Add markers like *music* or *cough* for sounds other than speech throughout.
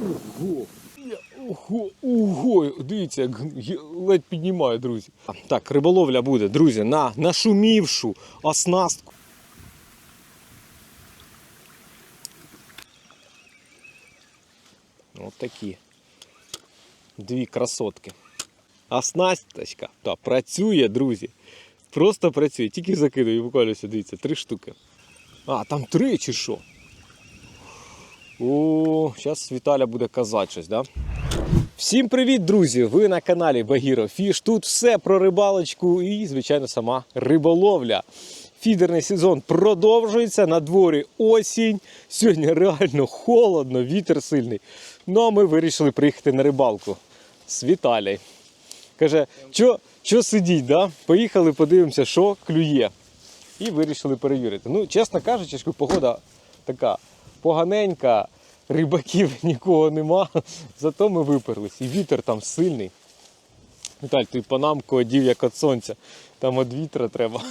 Ого! Ого, ого, дивіться, як ледь піднімаю, друзі. Так, риболовля буде, друзі, на нашумівшу оснастку. Ось такі. Дві красотки. Оснасточка та працює, друзі. Просто працює. Тільки закидую, буквально дивіться, три штуки. А, там три чи що? О, зараз Віталя буде казати щось, да? Всім привіт, друзі! Ви на каналі Багіро Фіш. Тут все про рибалочку і, звичайно, сама риболовля. Фідерний сезон продовжується. На дворі осінь. Сьогодні реально холодно, вітер сильний. Ну а ми вирішили приїхати на рибалку з Віталій. Каже, що, що сидіть, да? поїхали, подивимося, що клює. І вирішили перевірити. Ну, чесно кажучи, погода така поганенька, рибаків *laughs* нікого нема, зато ми виперлись. І вітер там сильний. Віталь, ти панамку одів як від сонця. Там від вітра треба.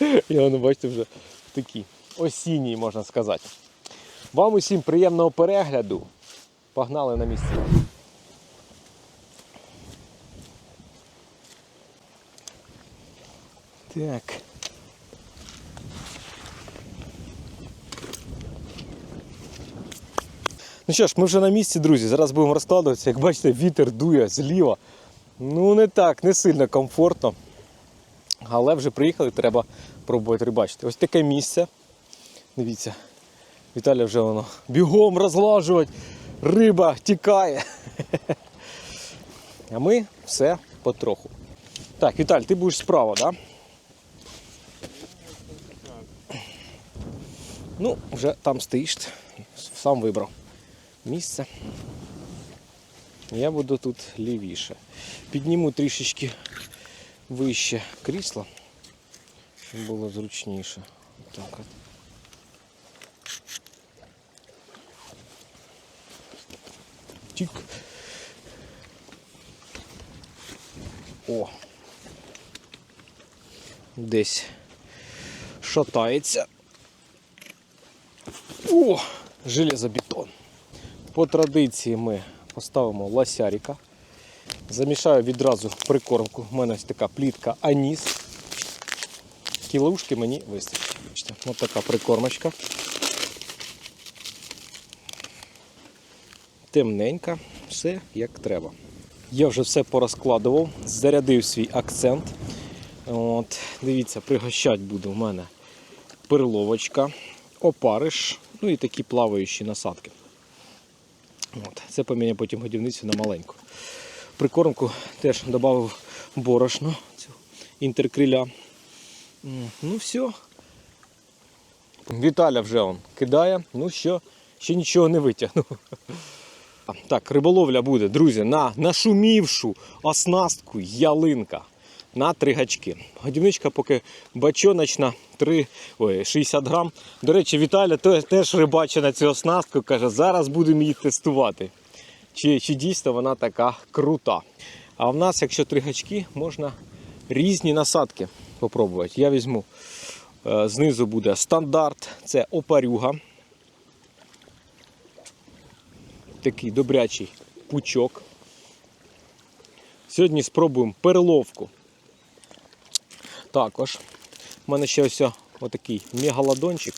*laughs* І воно, бачите, вже такий осінній, можна сказати. Вам усім приємного перегляду. Погнали на місце. Так. Ну що ж, ми вже на місці, друзі. Зараз будемо розкладуватися. Як бачите, вітер дує зліва. Ну не так, не сильно комфортно. Але вже приїхали, треба пробувати рибачити. Ось таке місце. Дивіться, Віталя вже воно бігом розлажувати. Риба тікає. А ми все потроху. Так, Віталь, ти будеш справа, так? Да? Ну, вже там стоїш, сам вибрав місце. Я буду тут лівіше. Підніму трішечки вище крісло, щоб було зручніше. Так от. Тік. О. Десь шатається. О, железобетон. По традиції ми поставимо лосярика. Замішаю відразу прикормку. У мене ось така плітка аніс. Кілушки мені вистачить. Ось така прикормочка. Темненька, все як треба. Я вже все порозкладував, зарядив свій акцент. От, Дивіться, пригощать буде у мене перловочка, опариш, ну і такі плаваючі насадки. От, Це поміняє потім годівницю на маленьку. Прикормку теж додав борошно, цю інтеркриля. Ну все. Віталя вже он кидає, ну що, ще нічого не витягнув. Так, риболовля буде, друзі, на нашумівшу оснастку ялинка на три гачки. Годівничка поки бачоночна 3, ой, 60 грам. До речі, Віталя теж рибачить на цю оснастку, каже, зараз будемо її тестувати. Чи, чи дійсно вона така крута. А в нас, якщо три гачки, можна різні насадки попробувати. Я візьму е, знизу буде стандарт, це опарюга. Такий добрячий пучок. Сьогодні спробуємо перловку. Також у мене ще ось отакий мегалодончик.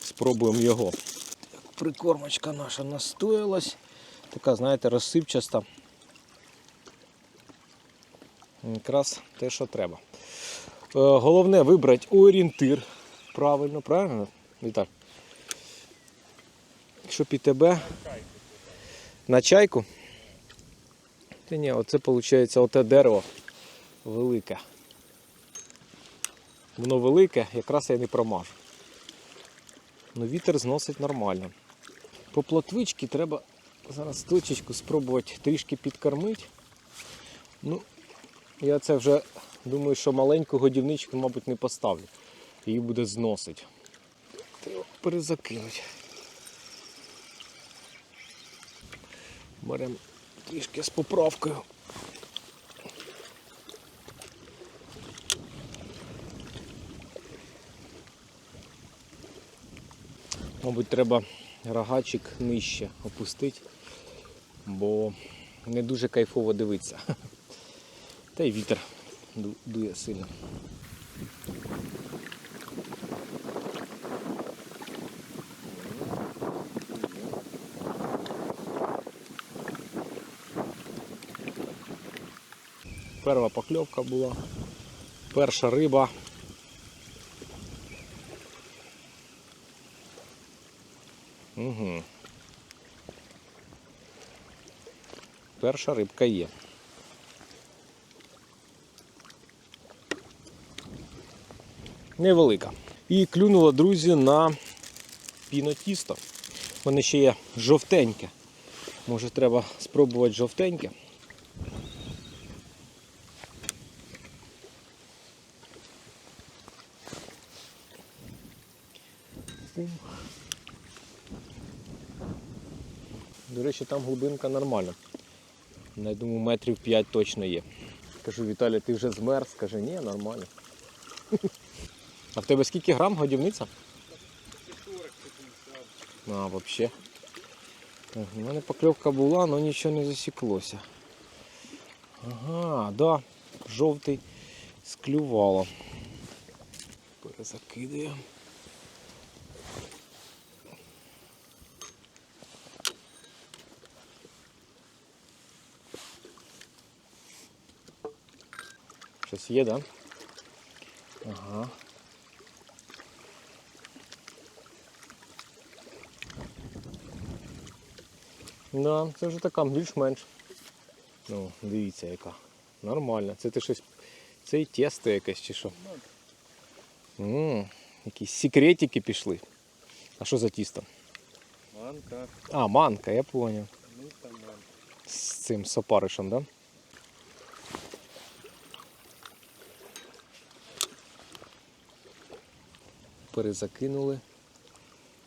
Спробуємо його. Так, прикормочка наша настоялась. Така, знаєте, розсипчаста. Якраз те, що треба. Е, Головне вибрати орієнтир. Правильно, правильно? Віталь? Якщо під тебе на чайку. Ні, оце виходить оте дерево велике. Воно велике, якраз я не промажу. Ну вітер зносить нормально. По плотвичці треба зараз точечку спробувати трішки підкормити. Ну, я це вже думаю, що маленьку годівничку, мабуть, не поставлю. Її буде зносити. Треба перезакинути. Беремо трішки з поправкою. Мабуть, треба рогачик нижче опустити, бо не дуже кайфово дивитися. *laughs* Та й вітер дує сильно. Перша покльовка була. Перша риба. Угу. Перша рибка є. Невелика. І клюнуло, друзі, на пінотісто. У мене ще є жовтеньке. Може треба спробувати жовтеньке. До речі, там глибинка нормальна. Я думаю, метрів 5 точно є. Кажу, Віталій, ти вже змерз? Каже, ні, нормально. *laughs* А в тебе скільки грам годівниця? А, взагалі. У мене покльовка була, але нічого не засіклося. Ага, да, жовтий склювало. Перезакидуємо. Щось є, так? Да? Ага. Да, це вже така більш-менш. Ну, дивіться яка. Нормально. Це ти щось. Це і тесто якесь чи що. М, якісь секретики пішли. А що за тісто? Манка, А, манка, я поняв. ну там манка. З цим сопаришем, да? Перезакинули.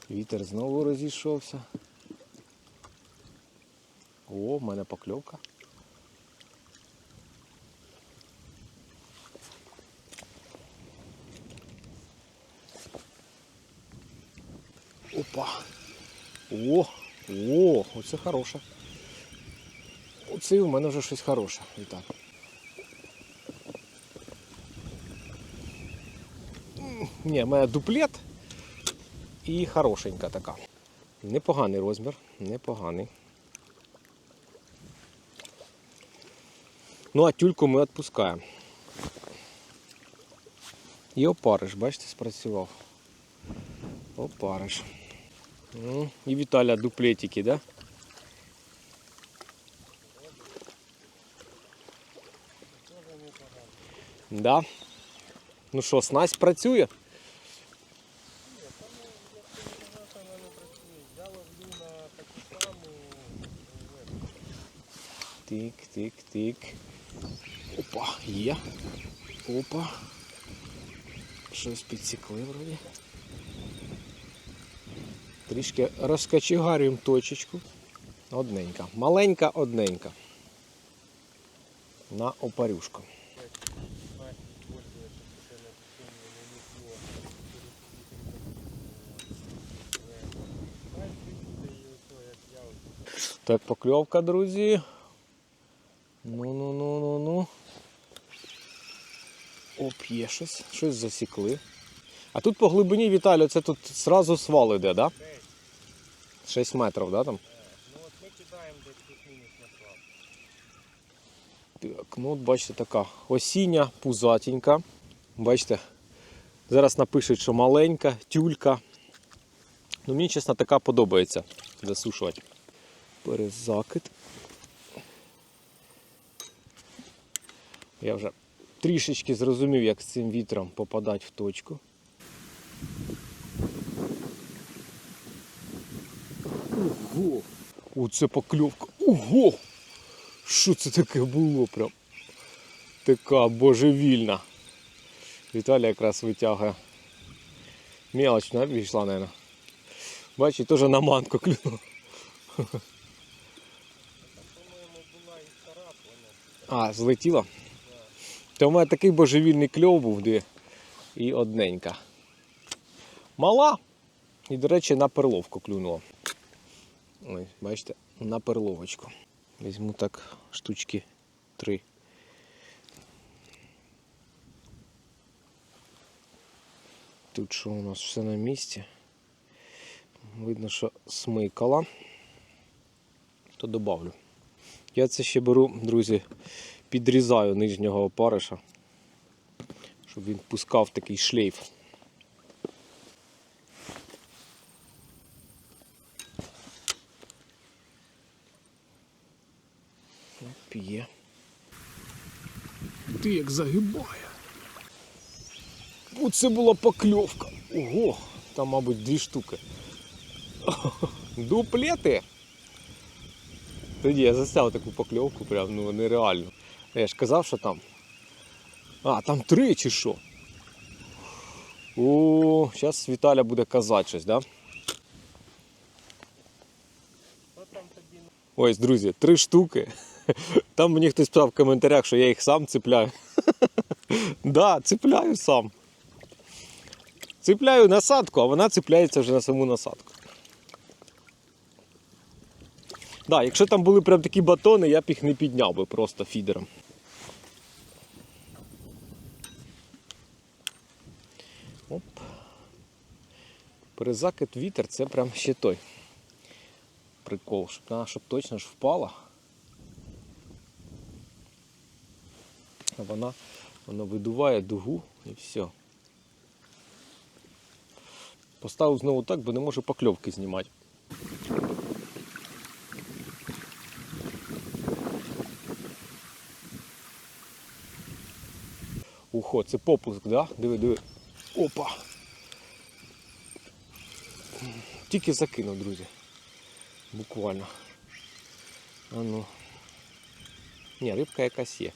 Вітер знову розійшовся. О, в мене покльовка. Опа. О, о, оце хороше. Оце у мене вже щось хороше. І так. Ні, в мене дуплет і хорошенька така. Непоганий розмір, непоганий. Ну, а тюльку ми відпускаємо. І опариш, бачите, спрацював. Опариш. Ну, і Віталя дуплетики, да? Да. Ну що, снасть працює? Я ловлю на таку саму. Тик, тик. Опа, є. Опа. Щось підсікли вроді. Трішки розкачегарюємо точечку. Одненька. Маленька одненька. На опарюшку. Мать используется специально течение, но не Мать прикида і ото, як я от Так, покльовка, друзі. Ну, ну, ну, ну, ну. Оп, є щось. Щось засікли. А тут по глибині Віталій, це тут зразу свал іде, да? 6 метрів, да, там? Ну от ми кидаємо десь плюс-мінус на слаб. Так, ну от бачите, така осіння, пузатенька. Бачите, зараз напишуть, що маленька, тюлька. Ну, мені, чесно, така подобається засушувати. Перезакид. Я вже трішечки зрозумів, як з цим вітром попадати в точку. Ого! Оце покльовка. Ого! Що це таке було прям? Така божевільна. Віталій якраз витягує. Мелоч не вийшла, мабуть. Бачить, теж на манку клюнула. *laughs* А, злетіла? То в мене такий божевільний кльов був, де і одненька. Мала, І, до речі, на перловку клюнуло. Ой, бачите, на перловочку. Візьму так штучки три. Тут що у нас все на місці. Видно, що смикала. То добавлю. Я це ще беру, друзі, підрізаю нижнього опариша, щоб він пускав такий шлейф. П'є. Ти як загибає. Оце була покльовка. Ого, там, мабуть, дві штуки. *laughs* Дуплети. Тоді я застав таку покльовку, прям ну нереально. Я ж казав, що там. А, там три чи що? О, зараз Віталя буде казати щось, да? Що там тобі? Ось, друзі, три штуки. *laughs* Там мені хтось писав в коментарях, що я їх сам цепляю. *laughs* Да, цепляю сам. Цепляю насадку, а вона цепляється вже на саму насадку. Да, якщо там були прям такі батони, я б їх не підняв би просто фідером. Перезакид вітер це прям ще той прикол, щоб вона щоб точно ж впала. Вона, вона видуває дугу і все. Поставив знову так, бо не можу покльовки знімати. Ухо, це попуск, да? Диви, диви. Опа. Тільки закинув, друзі. Буквально. А ну. Ні, рибка якась є.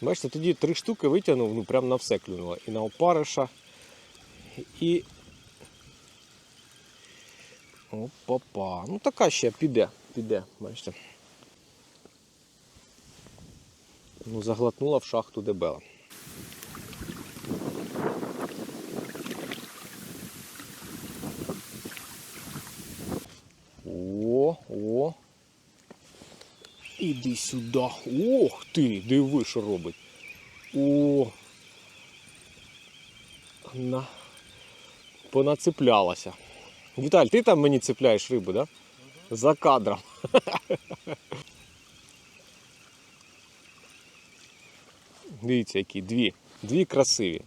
Бачите, тоді три штуки витягнув, ну прям на все клюнуло. І на опариша, і. Опа-па. Ну така ще піде, піде, бачите. Ну, заглотнула в шахту дебела. О, о. Іди сюди. Ох ти, диви, що робить. О. На. Понацеплялася. Віталь, ти там мені цепляєш рибу, да? За кадром. *laughs* Дивіться, які дві. Дві красиві.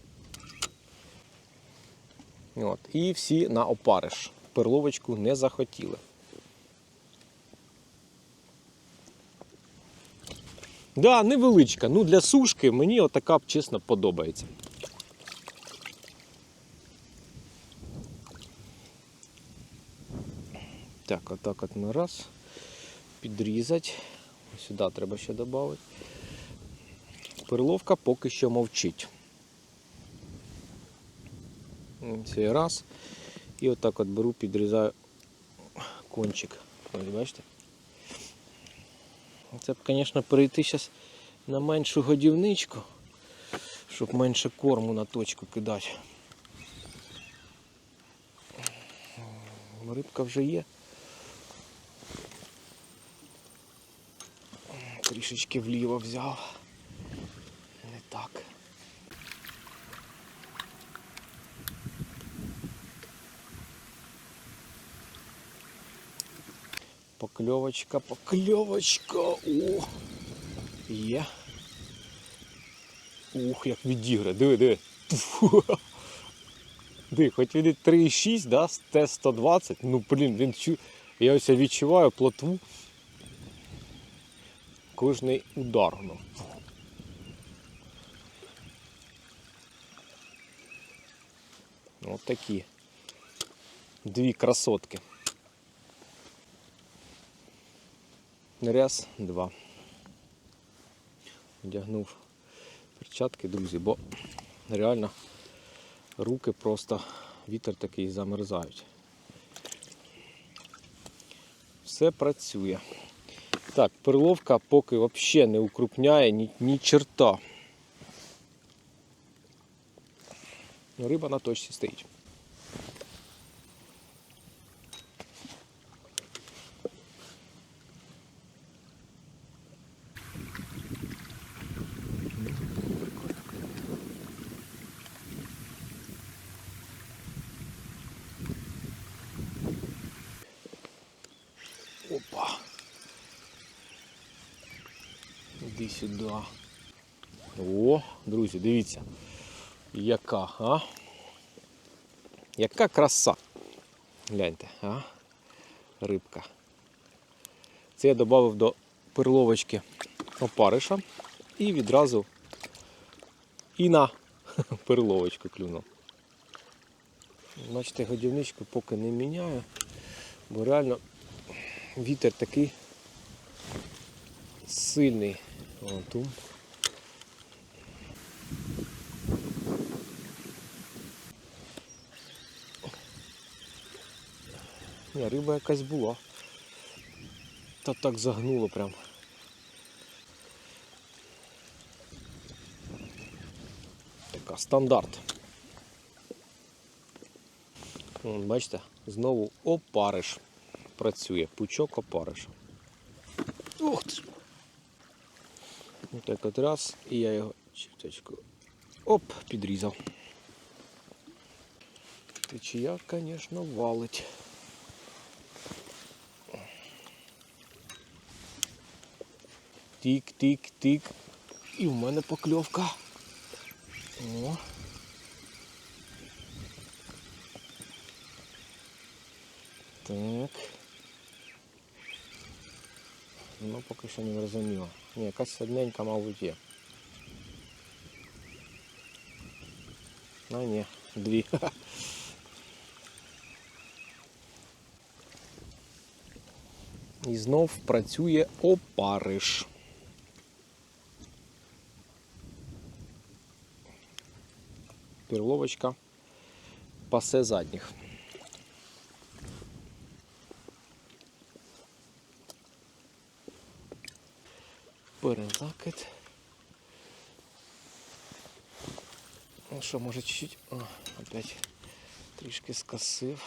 От. І всі на опариш. Перловочку не захотіли. Да, невеличка. Ну для сушки мені отака чесно подобається. Так, отак от на раз. Підрізати. Сюди треба ще додати. Перловка поки що мовчить. Цей раз. І отак от беру, підрізаю кончик. Бачите? Це б, звісно, перейти зараз на меншу годівничку, щоб менше корму на точку кидати. Рибка вже є. Трішечки вліво взяв. Не так. Покльовочка, покльовочка. О! Є. Ух, як відігре. Диви, диви. Фу. Диви, хоч він і 3,6, да, з Т-120. Ну, блін, він чу... Я ось відчуваю плотву. Кожний удар. Ну. Ось такі. Дві красотки. Раз, два. Одягнув перчатки, друзі, бо реально руки просто вітер такий замерзають. Все працює. Так, перловка поки взагалі не укрупняє ні, ні черта. Риба на точці стоїть. Опа. Іди сюди. О, друзі, дивіться. Яка, а? Яка краса. Гляньте, а? Рибка. Це я додав до перловочки опариша і відразу і на *laughs* перловочку клюнув. Бачите, годівничку поки не міняю, бо реально вітер такий сильний. О, тум. Ні, риба якась була. Та так загнуло прям. Така стандарт. Вон, бачите, знову опариш. Працює, пучок опариш. Ух ти. Так от раз, і я його чіточку оп, підрізав. Течія, звісно, валить. Тік, тік, тік. І в мене покльовка. О. Так. Ну, поки що не зрозуміло. Ні, якась одненька, мабуть, є. А, ні, дві. І знов працює опариш. Перловочка пасе задніх. Перезакид. Ну що, може чуть-чуть. Опять трішки скосив.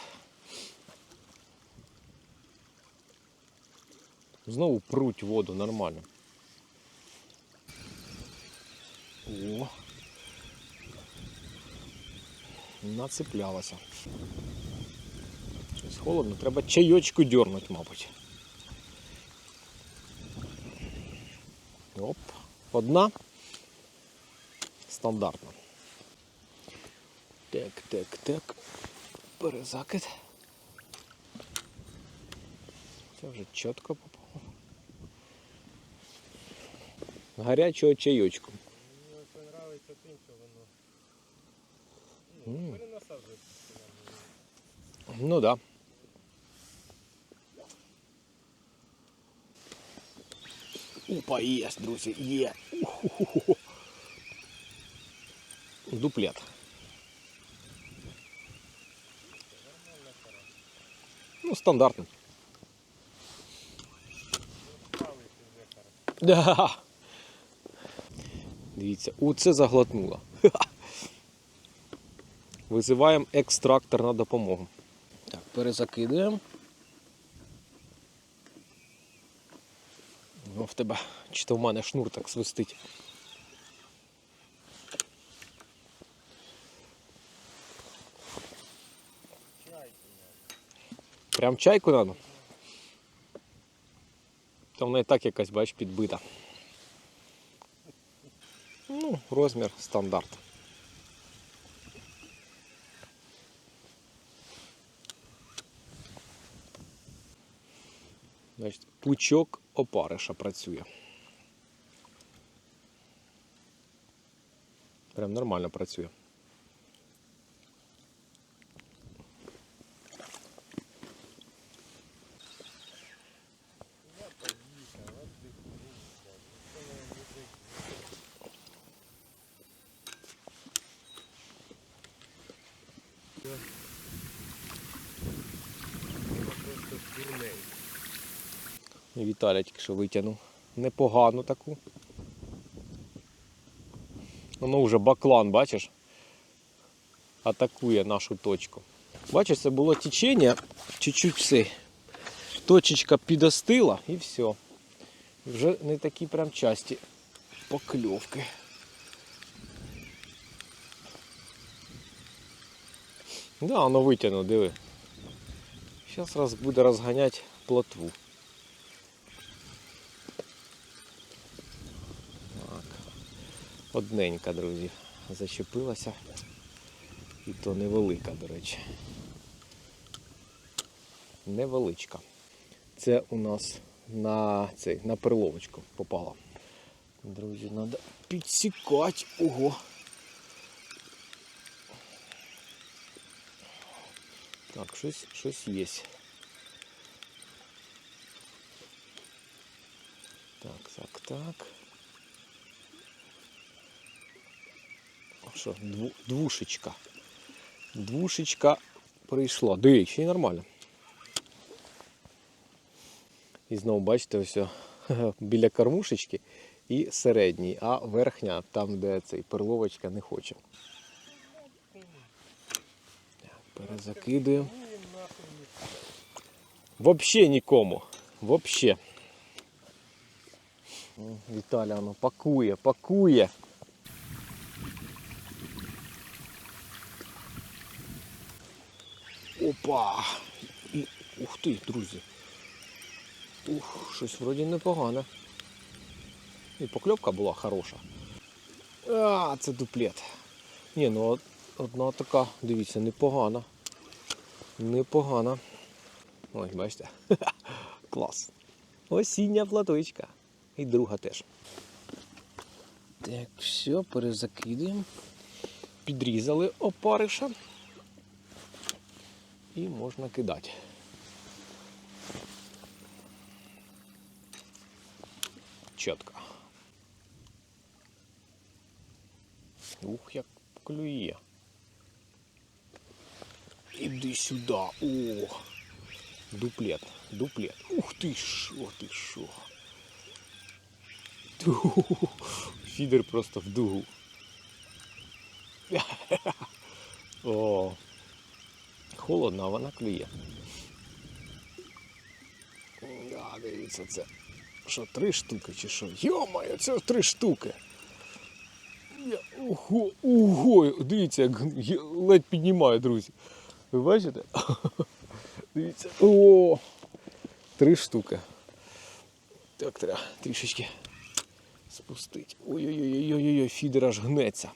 Знову пруть воду нормально. О. Нацеплялася. Щось холодно, треба чайочку дернуть, мабуть. Оп. Одна. Стандартно. Так, так, так. Перезакид. Це вже чітко попало. Гарячого чайочку. Мені це подобається тим, що воно. Ну, перенасаджується. Ну да. Опа, є, друзі, є. Уху-ху-ху. Дуплет. Ну, хорошо. Да. Дивіться, оце заглотнуло. Визиваємо екстрактор на допомогу. Так, перезакидуємо. тебе, чи то в мене шнур так свистить. Чайку Прям чайку надо. Та вона і так якась, бач, підбита. Ну, розмір стандарт. Значить, пучок опариша працює. Прям нормально працює. Я поїхав, от ти куриця. Це не язик. Просто дурний. І Віталя тільки що витягнув. Непогану таку. Воно вже баклан, бачиш? Атакує нашу точку. Бачиш, це було течення, чуть-чуть все. Точечка підостила і все. Вже не такі прям часті покльовки. Да, воно витягнув, диви. Зараз раз буде розганяти плотву. Одненька, друзі, зачепилася. І то невелика, до речі. Невеличка. Це у нас на цей, на перловочку попала. Друзі, треба підсікати. Ого. Так, щось, щось є. Так, так, так. О, Що, двушечка. Двушечка прийшла. Дивіться, ще й нормально. І знову бачите, ось *laughs* біля кормушечки і середній, а верхня, там, де цей перловочка, не хоче. Перезакидуємо. Ну. Вообще нікому. Вообще. Віталя воно пакує, пакує. Опа! Ух ти, друзі. Ух, щось вроді непогане. І покльовка була хороша. А, це дуплет. Ні, ну одна така, дивіться, непогана. Непогана. Ось, бачите. *laughs* Клас. Осіння платочка. І друга теж. Так, все, перезакидуємо. Підрізали опариша. І можна кидати. Чітко. Ух, як клює. Іди сюди. О! Дуплет, дуплет. Ух ти що, ти що. Ту, Фідер просто в дугу. *laughs* О, холодно, а вона клює. Да, дивіться, це. Що, три штуки чи що? Йо-моє, це три штуки. Ого, ого, дивіться, як ледь піднімаю, друзі. Ви бачите? *laughs* Дивіться. О! Три штуки. Так, треба трішечки спустити. Ой-ой-ой-ой-ой, фідер аж гнеться.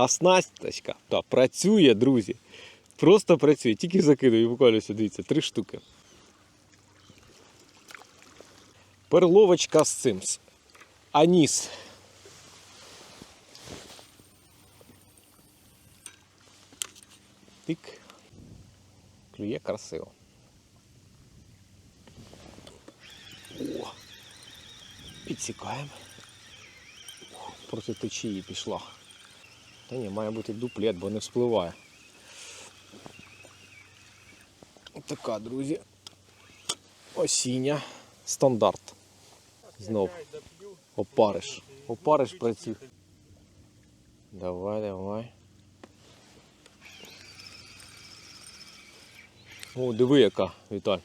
А снасточка та, працює, друзі. Просто працює. Тільки закидую, буквально сюди, дивіться, три штуки. Перловочка з цим. Аніс. Тик. Клює красиво. О! Підсікаємо. Проти течії пішла. Та ні, має бути дуплет, бо не вспливає. Така, друзі. Осіння. Стандарт. Знов. Опариш. Опариш працює. Давай, давай. О, диви яка, Віталь.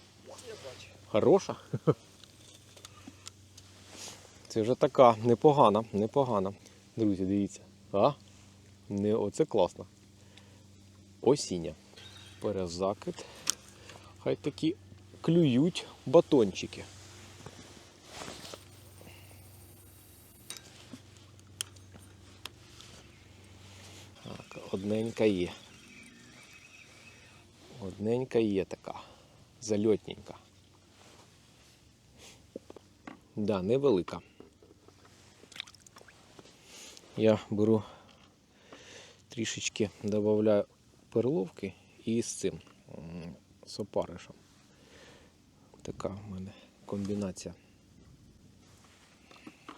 Хороша. Це вже така непогана, непогана. Друзі, дивіться. А? Не, оце класно. Осіння. Перезакид. Хай такі клюють батончики. Так, одненька є. Одненька є така. Зальотненька. Да, невелика. Я беру трішечки додаю перловки і з цим з опаришем. Така в мене комбінація.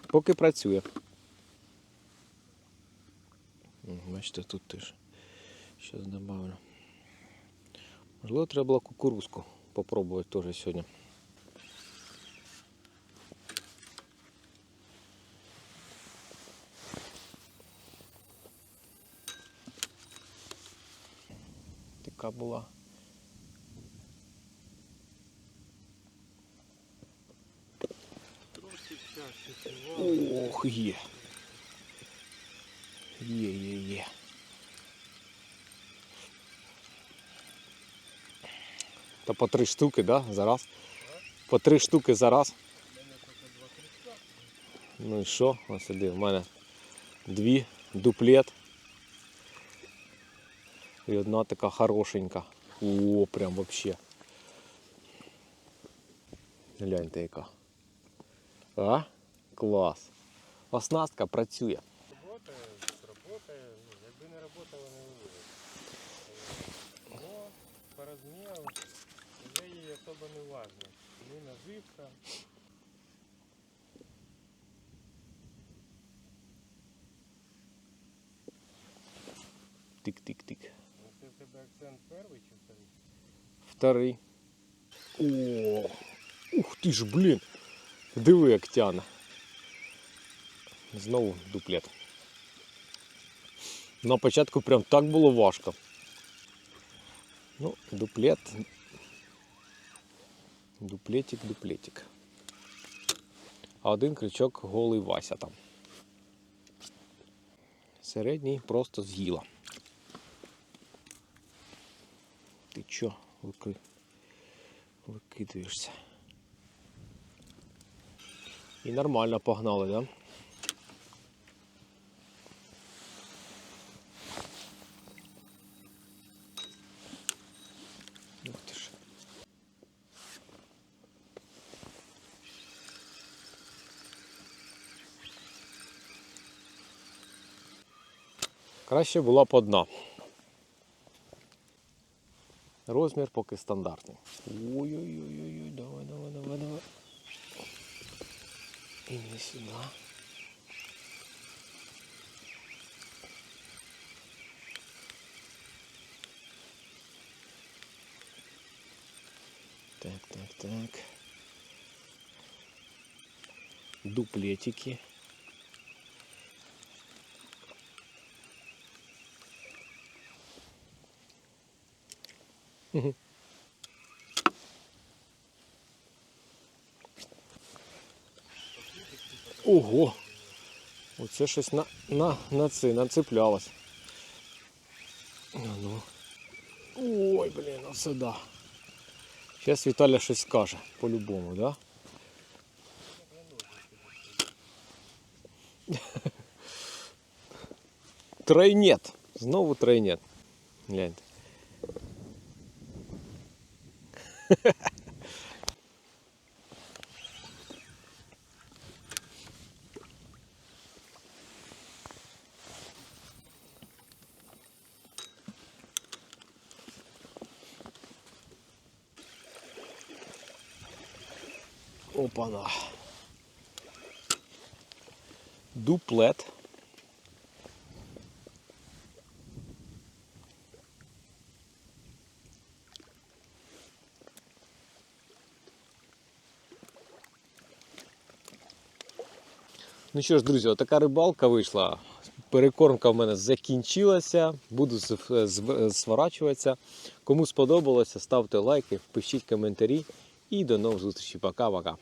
Поки працює. Бачите, тут теж щось додавлю. Можливо, треба було кукурузку попробувати теж сьогодні. Така була. Ох, є. Є, є, є. Та по три штуки, да, за раз? По три штуки за раз. Ну і що? Ось сюди. В мене дві дуплет. І одна така хорошенька. О, прям вообще. Гляньте яка. А? Клас. Оснастка працює. Работає, работає, ну, якби не работала, не виводить. Но по размеру вже їй особо не важно. Ні наживка. Тик-тик-тик. Це акцент перший чи Вторий. вторий? О, ух ти ж, блін. Диви, як тяне. Знову дуплет. На початку прям так було важко. Ну, дуплет. Дуплетик, дуплетик. А один крючок голий Вася там. Середній просто з'їла. Ти чо, викри... викидуєшся? І нормально погнали, да? Ти ж. Краще була б одна. Розмір поки стандартний. Ой-ой-ой, давай, давай, давай, давай. Іди сюди. Так, так, так. Дуплетики. Мгм. Ого! Оце щось на, на, на це нацеплялось. А ну. Ой, блін, оце да. Зараз Віталя щось скаже, по-любому, да? Тройнет. Знову тройнет. Гляньте. Опана. Дуплет. Ну що ж, друзі, така рибалка вийшла. Перекормка в мене закінчилася. Буду з- Кому сподобалося, ставте лайки, пишіть коментарі. І до нових зустрічей. Пока-пока.